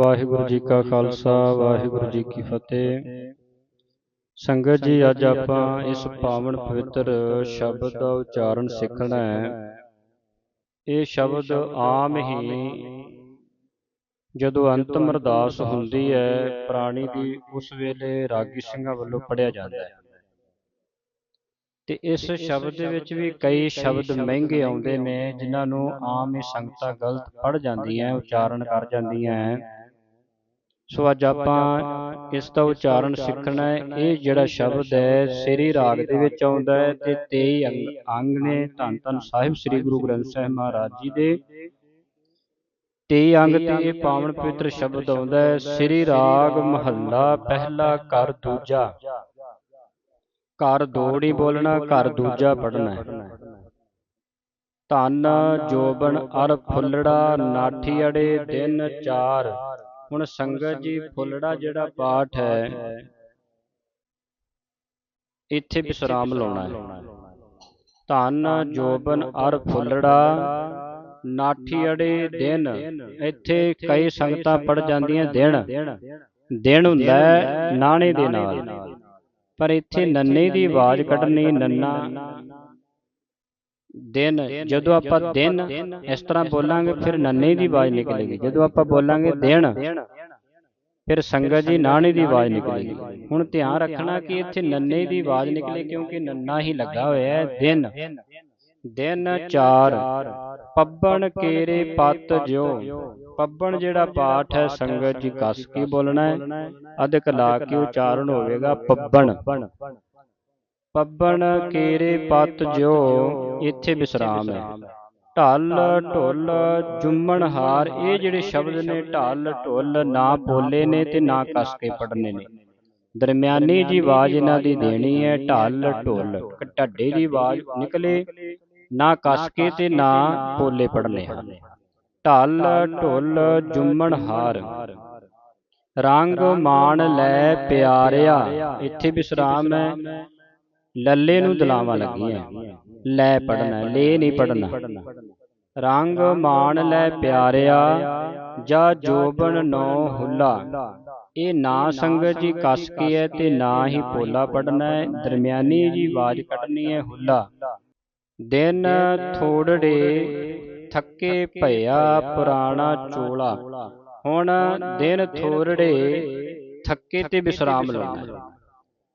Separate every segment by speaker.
Speaker 1: ਵਾਹਿਗੁਰੂ ਜੀ ਕਾ ਖਾਲਸਾ ਵਾਹਿਗੁਰੂ ਜੀ ਕੀ ਫਤਿਹ। ਸੰਗਤ ਜੀ ਅੱਜ ਆਪਾਂ ਇਸ ਪਾਵਨ ਪਵਿੱਤਰ ਸ਼ਬਦ ਦਾ ਉਚਾਰਨ ਸਿੱਖਣਾ ਹੈ। ਇਹ ਸ਼ਬਦ ਆਮ ਹੀ ਜਦੋਂ ਅੰਤਮ ਅਰਦਾਸ ਹੁੰਦੀ ਹੈ ਪ੍ਰਾਣੀ ਦੀ ਉਸ ਵੇਲੇ ਰਾਗੀ ਸਿੰਘਾਂ ਵੱਲੋਂ ਪੜਿਆ ਜਾਂਦਾ ਹੈ। ਤੇ ਇਸ ਸ਼ਬਦ ਦੇ ਵਿੱਚ ਵੀ ਕਈ ਸ਼ਬਦ ਮਹਿੰਗੇ ਆਉਂਦੇ ਨੇ ਜਿਨ੍ਹਾਂ ਨੂੰ ਆਮ ਹੀ ਸੰਗਤਾਂ ਗਲਤ ਪੜ ਜਾਂਦੀਆਂ ਉਚਾਰਨ ਕਰ ਜਾਂਦੀਆਂ ਸੋ ਅੱਜ ਆਪਾਂ ਇਸ ਦਾ ਉਚਾਰਨ ਸਿੱਖਣਾ ਹੈ। ਇਹ ਜਿਹੜਾ ਸ਼ਬਦ ਹੈ, ਸ੍ਰੀ ਰਾਗ ਦੇ ਵਿੱਚ ਆਉਂਦਾ ਹੈ ਤੇ 23 ਅੰਗ ਨੇ ਧੰਨ ਧੰਨ ਸਾਹਿਬ ਸ੍ਰੀ ਗੁਰੂ ਗ੍ਰੰਥ ਸਾਹਿਬ ਮਹਾਰਾਜ ਜੀ ਦੇ। 23 ਅੰਗ ਤੇ ਇਹ ਪਾਵਨ ਪਵਿੱਤਰ ਸ਼ਬਦ ਆਉਂਦਾ ਹੈ, ਸ੍ਰੀ ਰਾਗ ਮਹੱਲਾ ਪਹਿਲਾ ਘਰ ਦੂਜਾ। ਘਰ ਦੋੜੀ ਬੋਲਣਾ, ਘਰ ਦੂਜਾ ਪੜਨਾ ਧਨ ਜੋਬਨ ਅਰ ਫੁੱਲੜਾ, ਨਾਠੀ ਅੜੇ ਦਿਨ ਚਾਰ। ਹੁਣ ਸੰਗਤ ਜੀ ਫੁੱਲੜਾ ਜਿਹੜਾ ਪਾਠ ਹੈ ਇੱਥੇ ਵਿਸਰਾਮ ਲਾਉਣਾ ਹੈ। ਧਨ ਜੋਬਨ ਅਰ ਫੁੱਲੜਾ ਨਾਠੀ ਅੜੇ ਦਿਨ। ਇੱਥੇ ਕਈ ਸੰਗਤਾਂ ਪੜ ਜਾਂਦੀਆਂ ਦਿਨ। ਦਿਨ। ਹੁੰਦਾ ਨਾਣੇ ਦੇ ਨਾਲ। ਪਰ ਇੱਥੇ ਨੰਨੇ ਦੀ ਆਵਾਜ਼ ਕੱਢਣੀ ਨੰਨਾ। ਦਿਨ, ਜਦੋਂ ਆਪਾਂ ਦਿਨ ਇਸ ਤਰ੍ਹਾਂ ਬੋਲਾਂਗੇ, ਫਿਰ ਨੰਨੇ ਦੀ ਆਵਾਜ਼ ਨਿਕਲੇਗੀ। ਜਦੋਂ ਆਪਾਂ ਬੋਲਾਂਗੇ ਦਿਨ, ਫਿਰ ਸੰਗਤ ਜੀ ਨਾਣੇ ਦੀ ਆਵਾਜ਼ ਨਿਕਲੇਗੀ। ਹੁਣ ਧਿਆਨ ਰੱਖਣਾ ਕਿ ਇੱਥੇ ਨੰਨੇ ਦੀ ਆਵਾਜ਼ ਨਿਕਲੇ ਕਿਉਂਕਿ ਨੰਨਾ ਹੀ ਲੱਗਾ ਹੋਇਆ ਹੈ। ਦਿਨ ਦਿਨ ਚਾਰ, ਪੱਬਣ ਕੇਰੇ ਪਤ ਜਿਉ। ਪੱਬਣ ਜਿਹੜਾ ਪਾਠ ਹੈ, ਸੰਗਤ ਜੀ ਕੱਸ ਕੇ ਬੋਲਣਾ ਹੈ। ਅਧਿਕ ਲਾ ਕੇ ਉਚਾਰਨ ਹੋਵੇਗਾ, ਪੱਬਣ। ਪੱਬਣ ਕੇਰੇ ਪੱਤ ਜਿਉ ਇੱਥੇ ਵਿਸਰਾਮ ਹੈ। ਢਲ ਢੋਲ ਜੁੰਮਣ ਹਾਰ ਇਹ ਜਿਹੜੇ ਸ਼ਬਦ ਨੇ ਢਲ ਢੋਲ ਨਾ ਬੋਲੇ ਨੇ ਤੇ ਨਾ ਕਸ ਕੇ ਪੜਨੇ ਨੇ। ਦਰਮਿਆਨੀ ਜੀ ਆਵਾਜ਼ ਇਹਨਾਂ ਦੀ ਦੇਣੀ ਹੈ ਢਲ ਢੋਲ ਢੱਡੇ ਦੀ ਆਵਾਜ਼ ਨਿਕਲੇ ਨਾ ਕਸ ਕੇ ਤੇ ਨਾ ਬੋਲੇ ਪੜਨੇ ਹਨ। ਢਲ ਢੁੱਲ ਜੁੰਮਣ ਹਾਰ। ਰੰਗ ਮਾਣ ਲੈ ਪਿਆਰਿਆ ਇੱਥੇ ਵਿਸਰਾਮ ਹੈ। ਲੱਲੇ ਨੂੰ ਦਲਾਵਾਂ ਲੱਗੀਆਂ। ਲੈ ਪੜਨਾ ਲੈ ਨਹੀਂ ਪੜਨਾ ਰੰਗ ਮਾਣ ਲੈ ਪਿਆਰਿਆ ਜਾ ਜੋਬਨ ਨੋ ਹੁੱਲਾ। ਇਹ ਨਾ ਸੰਗਤ ਜੀ ਕਸ ਕੇ ਹੈ ਤੇ ਨਾ ਹੀ ਪੋਲਾ ਪੜਨਾ ਹੈ। ਦਰਮਿਆਨੀ ਜੀ ਆਵਾਜ਼ ਕੱਢਣੀ ਹੈ ਹੁੱਲਾ। ਦਿਨ ਥੋੜੜੇ ਥੱਕੇ ਭਇਆ ਪੁਰਾਣਾ ਚੋਲਾ। ਹੁਣ ਦਿਨ ਥੋੜੜੇ ਥੱਕੇ ਤੇ ਵਿਸਰਾਮ ਲਾਉਣਾ।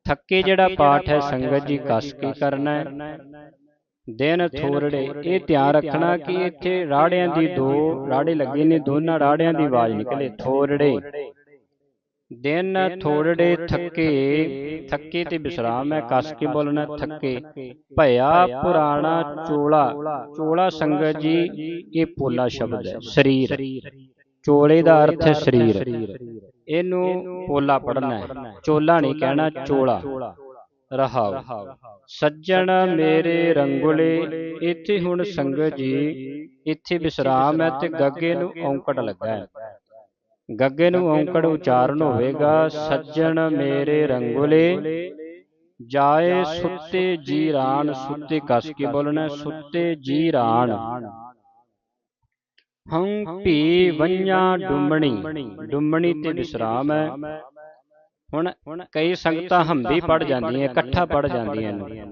Speaker 1: ਥੱਕੇ ਜਿਹੜਾ ਪਾਠ ਹੈ ਸੰਗਤ ਜੀ ਕਸ ਕੇ ਕਰਨਾ ਹੈ। ਦਿਨ ਥੋੜੜੇ ਇਹ ਧਿਆਨ ਰੱਖਣਾ ਕਿ ਇੱਥੇ ਰਾੜਿਆਂ ਦੀ ਦੋ ਰਾੜੇ ਲੱਗੇ ਨੇ ਦੋਨਾਂ ਰਾੜਿਆਂ ਦੀ ਆਵਾਜ਼ ਨਿਕਲੇ ਥੋੜੜੇ ਦਿਨ ਥੋੜੜੇ ਥੱਕੇ ਥੱਕੇ ਤੇ ਵਿਸਰਾਮ ਹੈ ਕਸ ਕੇ ਬੋਲਣਾ ਥੱਕੇ। ਭਇਆ ਪੁਰਾਣਾ ਚੋਲਾ ਚੋਲਾ ਸੰਗਤ ਜੀ ਇਹ ਪੋਲਾ ਸ਼ਬਦ ਹੈ ਸਰੀਰ। ਚੋਲੇ ਦਾ ਅਰਥ ਹੈ ਸਰੀਰ। ਇਹਨੂੰ ਪੋਲਾ ਪੜਨਾ ਹੈ। ਚੋਲਾ ਨਹੀਂ ਕਹਿਣਾ, ਚੋਲਾ। ਰਹਾਉ ਸੱਜਣ ਮੇਰੇ ਰੰਗੁਲੇ, ਇੱਥੇ ਹੁਣ ਸੰਗਤ ਜੀ, ਇੱਥੇ ਵਿਸਰਾਮ ਹੈ ਤੇ ਗੱਗੇ ਨੂੰ ਔਂਕੜ ਲੱਗਾ ਹੈ। ਗੱਗੇ ਨੂੰ ਔਂਕੜ ਉਚਾਰਨ ਹੋਵੇਗਾ, ਸੱਜਣ ਮੇਰੇ ਰੰਗੁਲੇ, ਜਾਏ ਸੁੱਤੇ ਜੀ ਰਾਣ, ਸੁੱਤੇ ਕਸ ਕੇ ਬੋਲਣਾ ਸੁੱਤੇ ਜੀ ਰਾਣ। ਹੰ ਭੀ ਵੰਨਿਆ ਡੁੰਮਣੀ ਡੁੰਮਣੀ ਤੇ ਵਿਸਰਾਮ ਹੈ। ਹੁਣ ਕਈ ਸੰਗਤਾਂ ਹੰਬੀ ਪੜ ਜਾਂਦੀਆਂ ਇਕੱਠਾ ਪੜ ਜਾਂਦੀਆਂ ਨੇ।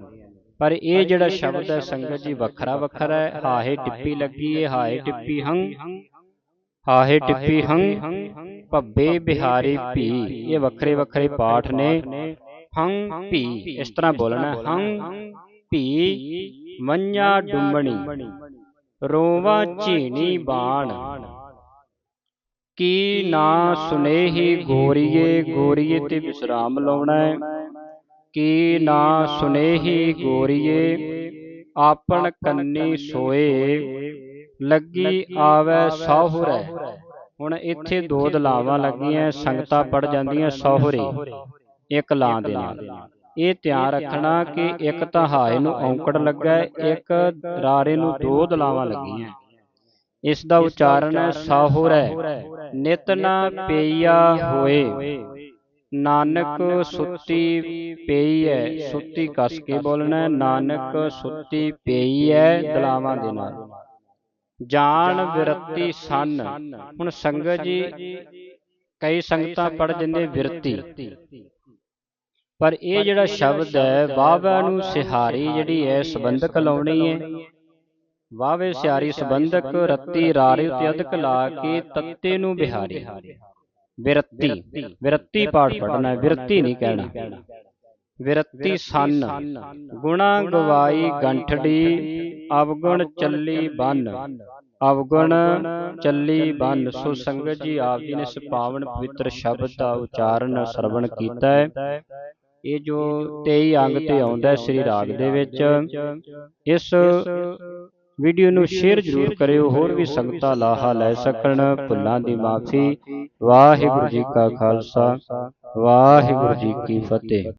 Speaker 1: ਪਰ ਇਹ ਜਿਹੜਾ ਸ਼ਬਦ ਹੈ ਸੰਗਤ ਜੀ ਵੱਖਰਾ ਵੱਖਰਾ ਹੈ ਹਾਹੇ ਟਿੱਪੀ ਲੱਗੀ ਹੈ ਹਾਹੇ ਟਿੱਪੀ ਹੰ ਹਾਹੇ ਟਿੱਪੀ ਹੰ ਭੱਬੇ ਬਿਹਾਰੀ ਭੀ। ਇਹ ਵੱਖਰੇ ਵੱਖਰੇ ਪਾਠ ਨੇ। ਹੰ ਭੀ। ਇਸ ਤਰ੍ਹਾਂ ਬੋਲਣਾ। ਹੰ ਭੀ। ਮੰਨਿਆ ਡੁੰਮਣੀ। ਰੋਵਾ ਝੀਣੀ ਬਾਣ। ਕੀ ਨਾ ਸੁਨੇਹੀ ਗੋਰੀਏ ਗੋਰੀਏ ਤੇ ਵਿਸਰਾਮ ਲਾਉਣਾ ਹੈ? ਕੀ ਨਾ ਸੁਨੇਹੀ ਗੋਰੀਏ, ਆਪਣ ਕੰਨੀ ਸੋਏ, ਲੱਗੀ ਆਵੇ ਸਹੁਰੇ ਹੁਣ ਇੱਥੇ ਦੋ ਦਲਾਵਾਂ ਲੱਗੀਆਂ, ਸੰਗਤਾਂ ਪੜ ਜਾਂਦੀਆਂ, ਸਹੁਰੇ, ਇੱਕ ਲਾਂ ਦੇ ਨਾਲ ਇਹ ਧਿਆਨ ਰੱਖਣਾ ਕਿ ਇੱਕ ਤਾਂ ਹਾਏ ਨੂੰ ਔਂਕੜ ਲੱਗਾ ਇੱਕ ਰਾਰੇ ਨੂੰ ਦੋ ਦਲਾਵਾਂ ਲੱਗੀਆਂ। ਇਸ ਦਾ ਉਚਾਰਨ ਹੈ, ਸਾਹੁਰੈ ਨਿਤ ਨਾ ਪਈਆ ਹੋਏ। ਨਾਨਕ ਸੁੱਤੀ ਪਈ ਹੈ ਸੁੱਤੀ ਕਸ ਕੇ ਬੋਲਣਾ, ਨਾਨਕ ਸੁੱਤੀ ਪਈ ਹੈ ਦਲਾਵਾਂ ਦੇ ਨਾਲ। ਜਾਣ ਵਿਰਤੀ ਸਨ। ਹੁਣ ਸੰਗਤ ਜੀ, ਕਈ ਸੰਗਤਾਂ ਪੜ ਦਿੰਦੇ ਵਿਰਤੀ। ਪਰ ਇਹ ਜਿਹੜਾ ਸ਼ਬਦ ਹੈ ਵਾਹਵਾ ਨੂੰ ਸਿਹਾਰੀ ਜਿਹੜੀ ਹੈ, ਸੰਬੰਧਕ ਲਾਉਣੀ ਹੈ। ਵਾਵੇ ਸਿਹਾਰੀ ਸੰਬੰਧਕ ਰੱਤੀ ਰਾਰੇ ਉਤੇ ਅਧਿਕ ਲਾ ਕੇ ਤੱਤੇ ਨੂੰ ਬਿਹਾਰੀ ਵਿਰਤੀ ਵਿਰਤੀ ਪਾਠ ਪੜਨਾ ਵਿਰਤੀ ਨਹੀਂ ਕਹਿਣਾ। ਵਿਰਤੀ ਸੰਨ ਗੁਣਾ ਗਵਾਈ ਗੰਠੜੀ ਅਵਗੁਣ ਚੱਲੀ ਬੰਨ। ਅਵਗੁਣ ਚੱਲੀ ਬੰਨ। ਸੋ ਸੰਗਤ ਜੀ ਆਪ ਜੀ ਨੇ ਇਸ ਪਾਵਨ ਪਵਿੱਤਰ ਸ਼ਬਦ ਦਾ ਉਚਾਰਨ ਸਰਵਣ ਕੀਤਾ ਹੈ। ਇਹ ਜੋ 23 ਅੰਗ ਤੇ ਆਉਂਦਾ ਹੈ ਸ੍ਰੀ ਰਾਗ ਦੇ ਵਿੱਚ। ਇਸ ਵੀਡੀਓ ਨੂੰ ਸ਼ੇਅਰ ਜ਼ਰੂਰ ਕਰਿਓ ਹੋਰ ਵੀ ਸੰਗਤਾਂ ਲਾਹਾ ਲੈ ਸਕਣ ਭੁੱਲਾਂ ਦੀ ਮਾਫੀ। ਵਾਹਿਗੁਰੂ ਜੀ ਕਾ ਖਾਲਸਾ। ਵਾਹਿਗੁਰੂ ਜੀ ਕੀ ਫਤਿਹ।